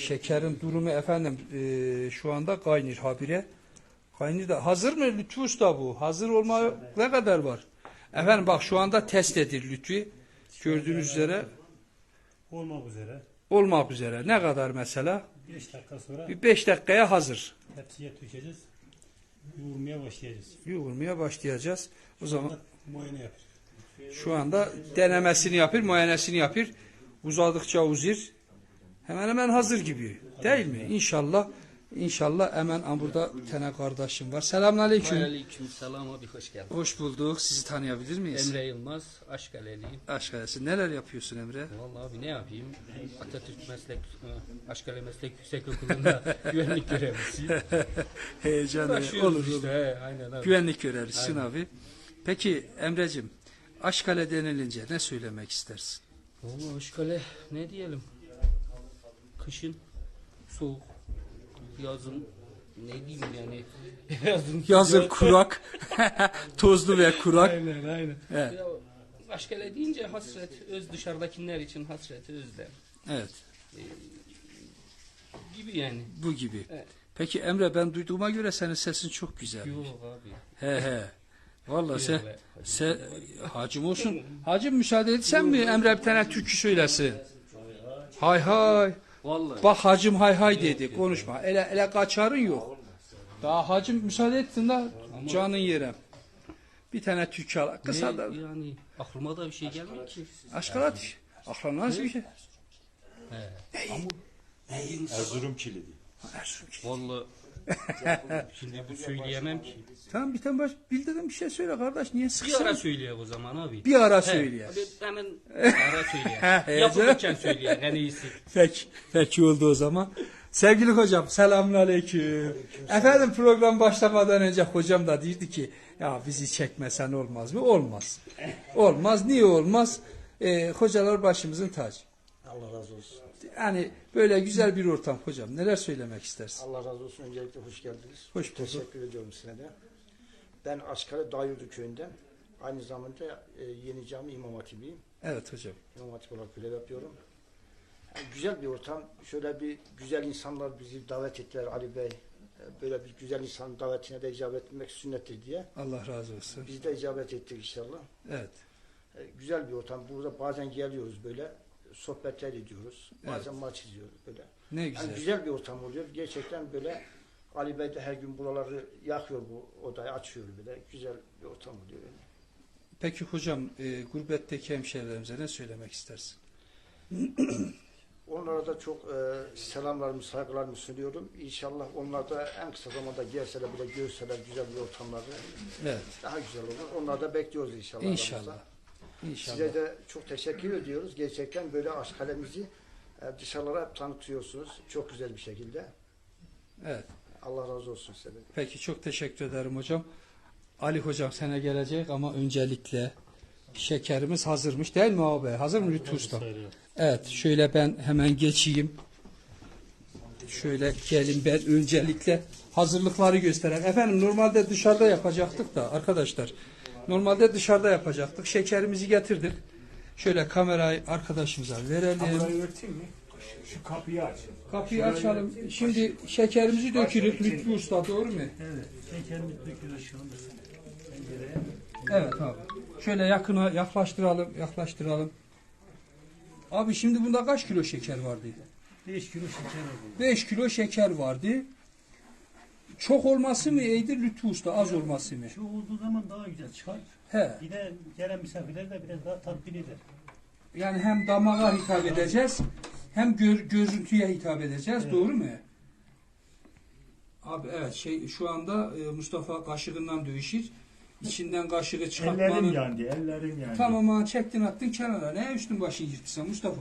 Şekerin durumu efendim e, şu anda kaynır habire. Kaynır da hazır mı Lütfü Usta bu? Hazır olma ne kadar var? Efendim bak şu anda test edilir Lütfü. Gördüğünüz üzere Olmak üzere. olmak üzere. Ne kadar mesela? 5 dakika sonra Bir 5 dakikaya hazır. tepsiye dökeceğiz. Yoğurmaya başlayacağız. Yoğurmaya başlayacağız. O zaman muayene yapıyoruz. şu anda denemesini yapır, muayenesini yapır. Uzadıkça uzir. Hemen hemen hazır gibi. Değil mi? İnşallah. İnşallah hemen burada bir tane kardeşim var. Selamünaleyküm. Aleyküm selam abi hoş geldin. Hoş bulduk. Sizi tanıyabilir miyiz? Emre Yılmaz, Aşkaleliyim. Aşk arası. Neler yapıyorsun Emre? Vallahi abi ne yapayım? Atatürk Meslek, e, Aşkale Meslek Yüksek Okulu'nda güvenlik görevlisiyim. Heyecan olur işte, olur. he, aynen abi. Güvenlik görevlisin abi. Peki Emre'cim Aşkale denilince ne söylemek istersin? Vallahi Aşkale ne diyelim? Kışın soğuk, yazın ne diyeyim yani? yazın Yazın kurak, tozlu ve kurak. Aynen aynen. Evet. Ya, Aşkale deyince hasret, öz dışarıdakiler için hasret, özlem Evet. gibi yani. Bu gibi. Evet. Peki Emre ben duyduğuma göre senin sesin çok güzel. Yok abi. He he. Vallahi sen, sen hacım olsun. Hacım müsaade etsen mi Emre bir tane türkü söylesin? Hay hay. Vallahi. Bak hacım hay hay dedi. Konuşma. Ele, ele kaçarın yok. Daha hacım müsaade ettin de canın yere. Bir tane türkü al. Kısa da. yani aklıma da bir şey gelmiyor ki. Aşkına düş. Aklına nasıl bir şey? He. Ama Erzurum kilidi. Erzurum ki. vallahi şimdi bu söyleyemem ki. Tamam bir tane baş, bildiğin bir şey söyle kardeş. Niye Bir ara söyleyek o zaman abi. Bir ara He, söyle. abi Hemen ara söyleyek. Heyecan. Yapılırken söyleyek en iyisi. Peki, peki oldu o zaman. Sevgili hocam selamünaleyküm. Efendim program başlamadan önce hocam da dirdi ki ya bizi çekmesen olmaz mı? Olmaz. Olmaz. Niye olmaz? Ee, hocalar başımızın tacı. Allah razı olsun. Yani böyle güzel bir ortam hocam. Neler söylemek istersin? Allah razı olsun. Öncelikle hoş geldiniz. Hoş bulduk. Teşekkür ediyorum size de. Ben Aşkale Dayurdu köyünden. Aynı zamanda e, Yeni Cami İmam Hatibiyim. Evet hocam. İmam Hatip olarak görev yapıyorum. Yani güzel bir ortam. Şöyle bir güzel insanlar bizi davet ettiler Ali Bey. E, Böyle bir güzel insan davetine de icabet etmek sünnettir diye. Allah razı olsun. Biz de icabet ettik inşallah. Evet. E, Güzel bir ortam. Burada bazen geliyoruz böyle. Sohbetler ediyoruz. Bazen maç izliyoruz böyle. Ne Yani güzel. güzel bir ortam oluyor. Gerçekten böyle Ali Bey de her gün buraları yakıyor bu odayı açıyor böyle. Güzel bir ortam oluyor. Yani. Peki hocam e, gurbetteki hemşehrilerimize ne söylemek istersin? Onlara da çok e, selamlarımı, saygılarımı sunuyorum. İnşallah onlar da en kısa zamanda gelseler bile görseler güzel bir ortamları Evet. daha güzel olur. Onları da bekliyoruz inşallah. İnşallah. aramızda. İnşallah. Size de çok teşekkür ediyoruz. Gerçekten böyle aşkalemizi e, dışarılara tanıtıyorsunuz. Çok güzel bir şekilde. Evet. Allah razı olsun size. Peki çok teşekkür ederim hocam. Ali hocam sana gelecek ama öncelikle şekerimiz hazırmış değil mi abi? Hazır mı Lütfü Usta? Evet şöyle ben hemen geçeyim. Şöyle gelin ben öncelikle hazırlıkları göstereyim. Efendim normalde dışarıda yapacaktık da arkadaşlar. Normalde dışarıda yapacaktık. Şekerimizi getirdik. Şöyle kamerayı arkadaşımıza verelim. Burayı örteyim mi? Şu kapıyı aç. Kapıyı açalım. Şimdi şekerimizi dökülük Lütfü Usta doğru mu? Evet. Şekerimiz dökülür şu anda. Evet abi. Şöyle yakına yaklaştıralım, yaklaştıralım. Abi şimdi bunda kaç kilo şeker vardı? 5 kilo şeker oldu. 5 kilo şeker vardı. Çok olması mı iyidir Lütfü Usta, az olması mı? Şu olduğu zaman daha güzel çıkar. He. Bir de gelen misafirler de biraz daha tatmin eder. Yani hem damağa hitap edeceğiz, hem gör, görüntüye hitap edeceğiz. Evet. Doğru mu? Abi evet şey şu anda e, Mustafa kaşığından dövüşür. İçinden kaşığı Ellerim çıkartmanın yandı, ellerim yandı. Tamam ha çektin attın kenara. Ne üstün başın yırtırsan Mustafa?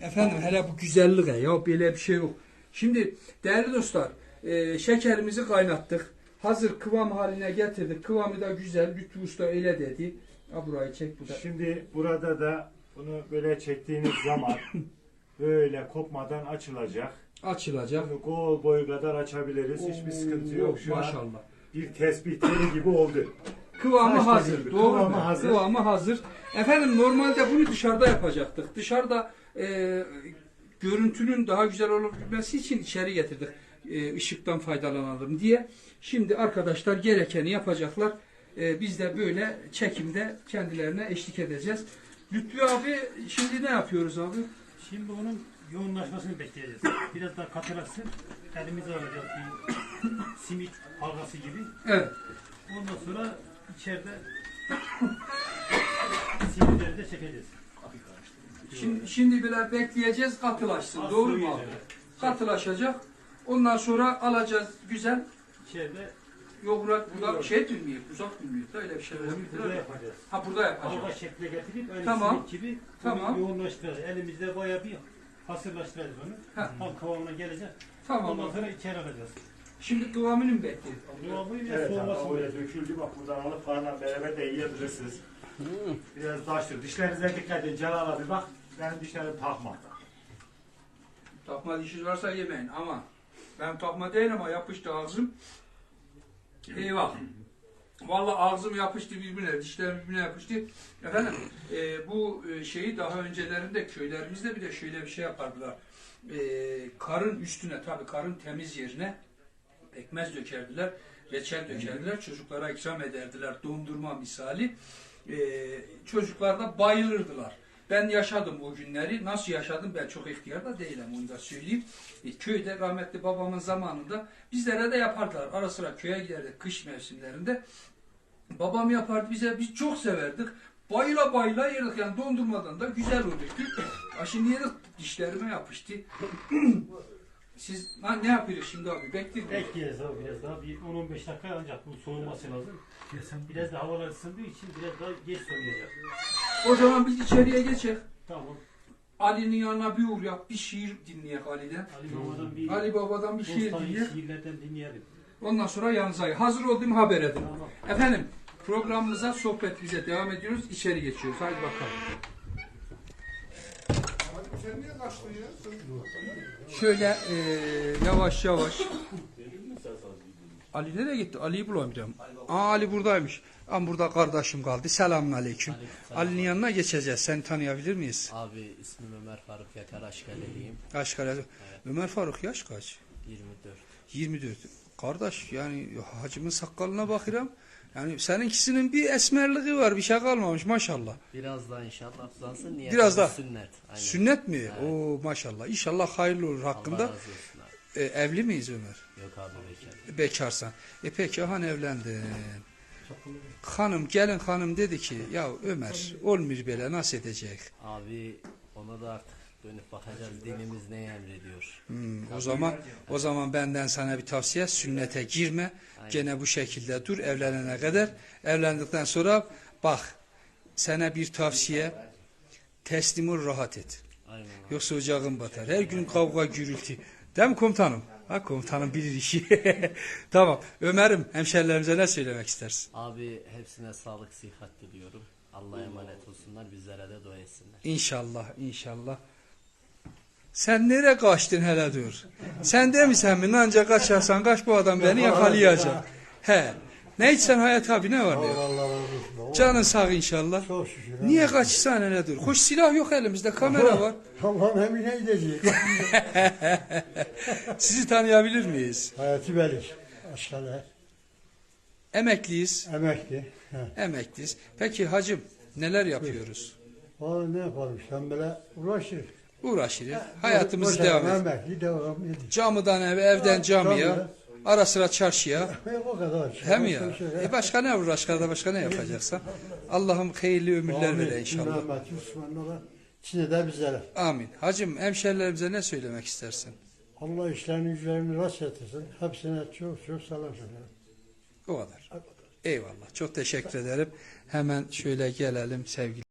Efendim hele bu güzellik ya. Ya böyle bir şey yok. Şimdi değerli dostlar e, şekerimizi kaynattık. Hazır kıvam haline getirdik. Kıvamı da güzel. Lütfü Usta öyle dedi. Ha burayı çek bu da. Şimdi burada da bunu böyle çektiğiniz zaman böyle kopmadan açılacak. Açılacak. Bunu kol boyu kadar açabiliriz. Hiçbir sıkıntı yok. Şu an Maşallah. bir tespih teli gibi oldu. Kıvamı Kaç hazır. gibi? Doğru Kıvamı mu? hazır. Kıvamı hazır. Efendim normalde bunu dışarıda yapacaktık. Dışarıda e, görüntünün daha güzel olabilmesi için içeri getirdik. E, ışıktan faydalanalım diye. Şimdi arkadaşlar gerekeni yapacaklar. E, biz de böyle çekimde kendilerine eşlik edeceğiz. Lütfü abi şimdi ne yapıyoruz abi? Şimdi bunun yoğunlaşmasını bekleyeceğiz. Biraz daha katılaşsın. Elimize alacağız bir simit halkası gibi. Evet. Ondan sonra içeride simitleri de çekeceğiz. Şimdi, şimdi biraz bekleyeceğiz katılaşsın. Doğru mu abi? Katılaşacak. Ondan sonra alacağız güzel. İçeride Yok Murat burada şey dönmüyor, uzak dönmüyor. da Öyle bir şeyler burada yapıyorlar. yapacağız. Ha burada yapacağız. Halka şekle getirip öyle Tamam. gibi Tamam. yoğunlaştıracağız. Elimizde bayağı bir hasırlaştıracağız onu. Ha. Tam kıvamına gelecek. Tamam. Ondan abi. sonra içeri alacağız. Şimdi kıvamını mı bekliyoruz? Kıvamı biraz Evet abi soğumasın. o öyle döküldü bak buradan alıp falan beraber de yiyebilirsiniz. Biraz taştır. Dişlerinize dikkat edin. Celal abi bak. Benim dişlerim takmakta. Takma dişiniz varsa yemeyin ama ben takma değil ama yapıştı ağzım. Eyvah. Vallahi ağzım yapıştı birbirine, dişlerim birbirine yapıştı. Efendim, e, bu e, şeyi daha öncelerinde köylerimizde bir de şöyle bir şey yapardılar. E, karın üstüne, tabii karın temiz yerine pekmez dökerdiler, reçel dökerdiler, çocuklara ikram ederdiler, dondurma misali. E, çocuklar da bayılırdılar. Ben yaşadım o günleri. Nasıl yaşadım ben çok ihtiyarda değilim onu da söyleyeyim. E, köyde rahmetli babamın zamanında bizlere de yapardılar. Ara sıra köye giderdik kış mevsimlerinde. Babam yapardı bize biz çok severdik. Bayıla bayıla yerdik yani dondurmadan da güzel olurdu. Ha şimdi yedik dişlerime yapıştı. Siz ha, ne yapıyoruz şimdi abi? Bekleyin. Bekleyeceğiz abi biraz daha. Bir 10-15 dakika ancak bu soğuması lazım. Biraz da havalar ısındığı için biraz daha geç soğuyacak. O zaman biz içeriye geçelim. Tamam. Ali'nin yanına bir uğrayak, bir şiir dinleyek Ali'den. Ali Baba'dan bir Ali Baba'dan bir şiir dinleyek. şiirlerden dinleyelim. Ondan sonra yanınıza. Hazır olduğumu haber edin. Tamam. Efendim programımıza, sohbetimize devam ediyoruz. İçeri geçiyoruz. Hadi bakalım. Şöyle eee, yavaş yavaş. Ali nereye gitti? Ali'yi bulamıyorum. Aa Ali buradaymış. Ama burada kardeşim kaldı. Selamun aleyküm. Ali'nin yanına geçeceğiz. Seni tanıyabilir miyiz? Abi ismim Ömer Faruk Yakar Aşkaleliyim. Yaş kaç? Ömer Faruk yaş kaç? 24. 24. Kardeş yani hacımın sakalına bakıram. Yani seninkisinin bir esmerliği var. Bir şey kalmamış maşallah. Biraz daha inşallah uzansın. Niyet Biraz daha. Sünnet. Aynen. Sünnet mi? Oo maşallah. İnşallah hayırlı olur Allah hakkında. razı olsun. E, evli miyiz Ömer? Yok abi bekar. Bekarsan. E peki han evlendin. Hanım gelin hanım dedi ki ya Ömer olmuyor böyle nasıl edecek? Abi ona da artık dönüp bakacağız. Dinimiz ne emrediyor. Hmm, o zaman o zaman benden sana bir tavsiye sünnete girme. Gene bu şekilde dur evlenene kadar. Evlendikten sonra bak sana bir tavsiye teslim ol rahat et. Aynen. Yoksa ocağın batar. Her gün kavga gürültü. Değil mi komutanım? Ha komutanım bilir işi. tamam. Ömer'im hemşerilerimize ne söylemek istersin? Abi hepsine sağlık sıhhat diliyorum. Allah'a emanet olsunlar. Bizlere de dua etsinler. İnşallah, inşallah. Sen nereye kaçtın hele dur. Sen demisen mi ancak kaçarsan kaç bu adam beni yakalayacak. He. Ne içsen Hayat abi ne var ne yok. Allah razı olsun. Canın sağ inşallah. Çok şükür. Niye kaçsan hele dur. Hoş silah yok elimizde kamera var. Tamam Emine gidecek. Sizi tanıyabilir miyiz? Hayati Belik. Aşkale. Emekliyiz. Emekli. He. Emekliyiz. Peki hacım neler yapıyoruz? Valla ne yapalım sen böyle uğraşır. Uğraşırız. Hayatımızı Boşa- devam ediyoruz. Emekli devam ediyor. Camıdan eve, evden camiye, Camiye. Ara sıra çarşıya. O kadar. Hem ya. E başka ne uğraşlarda başka ne yapacaksan? Allah'ım hayırlı ömürler vere inşallah. Rahmet Müslümanlara. İçine de bizlere. Amin. Hacım hemşerilerimize ne söylemek istersin? Allah işlerini yüzlerini rast etsin. Hepsine çok çok selam söylerim. O kadar. Eyvallah. Çok teşekkür ederim. Hemen şöyle gelelim sevgili